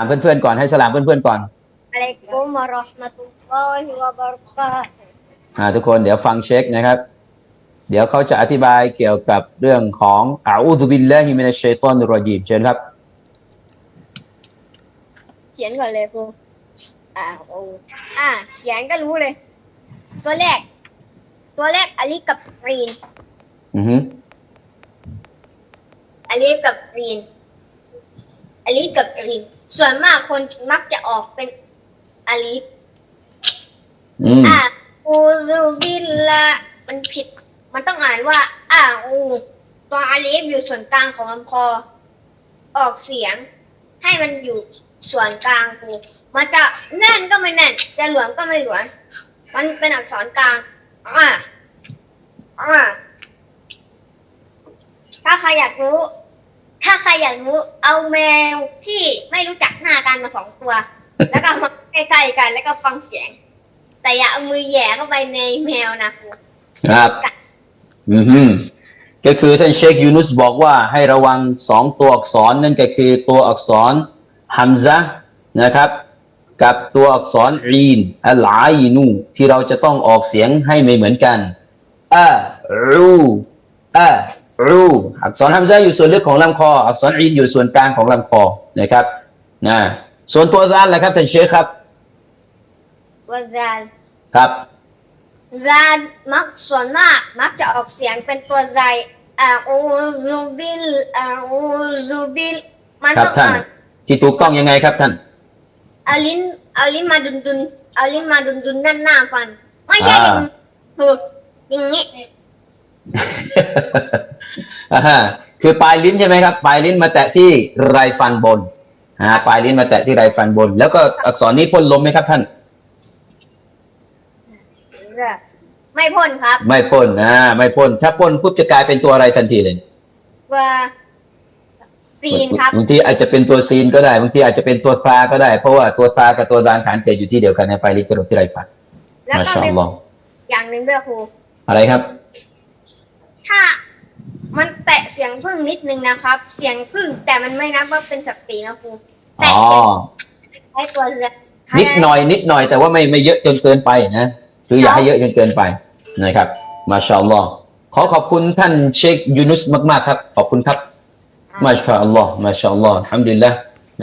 ถามเพื่อนๆก่อนให้สลามเพื่อนๆก่อนอะลัยกุมวะเราะห์มะตุลลอฮิวะบะเราะกาตุฮ์อ่าทุกคนเดี๋ยวฟังเช็คนะครับ เดี๋ยวเขาจะอธิบายเกี่ยวกับเรื่องของอาอูซุบิลลาฮิมินัชชัยฏอนิรรอญีมเชิญครับ เขียนก่อนเลยครูอ่าโอ้อ่า เขียนก็รู้เลย ตัวแรก ตัวแรกอลิฟกับรีนอือฮึอลิฟกับรีนอลิฟกับรีน ส่วนมากคนมักจะออกเป็นอลิฟอืมอ่าอูซุบิลละมันผิด มันต้องอ่านว่า อ่าอูตัวอลิฟอยู่ส่วนกลางของลำคอ ออกเสียง ให้มันอยู่ส่วนกลางกูมันจะแน่นก็ไม่แน่น จะหลวมก็ไม่หลวม มันเป็นอักษรกลางอ่าอ่าถ้าใครอยากรู้ถ้าใคร อยากรู้เอาแมวที่ไม่รู้จักหน้ากันมาสองตัว แล้วก็เอามาใกล้ๆกันแล้วก็ฟังเสียง แต่อย่าเอามือแหย่เข้าไปในแมวนะครูครับ อือฮึก็คือท่านเชคยูนุสบอกว่าให้ระวังสองตัวอักษรนั่นก็คือตัวอักษรฮัมซะนะครับ กับตัวอักษรอีนอัลอายินูที่เราจะต้องออกเสียงให้ไม่เหมือนกันอะรูอะ รูอักษรฮัมซะอยู่ส่วนลึกของลำคอ อักษรอีนอยู่ส่วนกลางของลำคอนะครับนะส่วนตัวซานแหละครับท่านเชคครับว่าซานครับซานมักส่วนมากมักจะออกเสียงเป็นตัวไซอาอูซูบิลอาอูซูบิลมันครับต้องท่านอ่านที่ถูกต้องยังไงครับท่านเอาลิ้นเอาลิ้นมาดุนดุนเอาลิ้นมาดุนดุนด้านหน้าฟัน ไม่ใช่อ่าถูกอย่างนี้อ่าฮะ คือปลายลิ้นใช่ไหมครับ ปลายลิ้นมาแตะที่ไรฟันบนอ่าปลายลิ้นมาแตะที่ไรฟันบน แล้วก็อักษรนี้พ่นลมไหมครับท่าน ไม่พ่นครับ ไม่พ่นอ่าไม่พ่น ถ้าพ่นปุ๊บจะกลายเป็นตัวอะไรทันทีเลยว่าซีนครับบางทีอาจจะเป็นตัวซีนก็ได้บางทีอาจจะเป็นตัวซาก็ได้ เพราะว่าตัวซากับตัวดานฐานเกิดอยู่ที่เดียวกันในปลายลิ้นกระโดดที่ไรฟันแล้วมาก็ชาเป็อันลลอฮ์อย่างหนึ่งด้วยครูอะไรครับถ้ามันแตะ เสียงพึ่งนิดนึงนะครับ เสียงพึ่งแต่มันไม่นับว่าเป็นสตรีนะครูอ๋แตะอเสียงให้ตัวเสียงนิดหน่อย นิดหน่อยแต่ว่าไม่ไม่เยอะจนเกินไปนะคืออย่าให้เยอะจนเกินไปนะครับ มาชาอัลลอฮ์ขอขอบคุณท่านเชคยูนุสมาก ๆ ครับ ขอบคุณครับ มาชาอัลลอฮ์มาชาอัลลอฮ์อัลฮัมดุลิลละ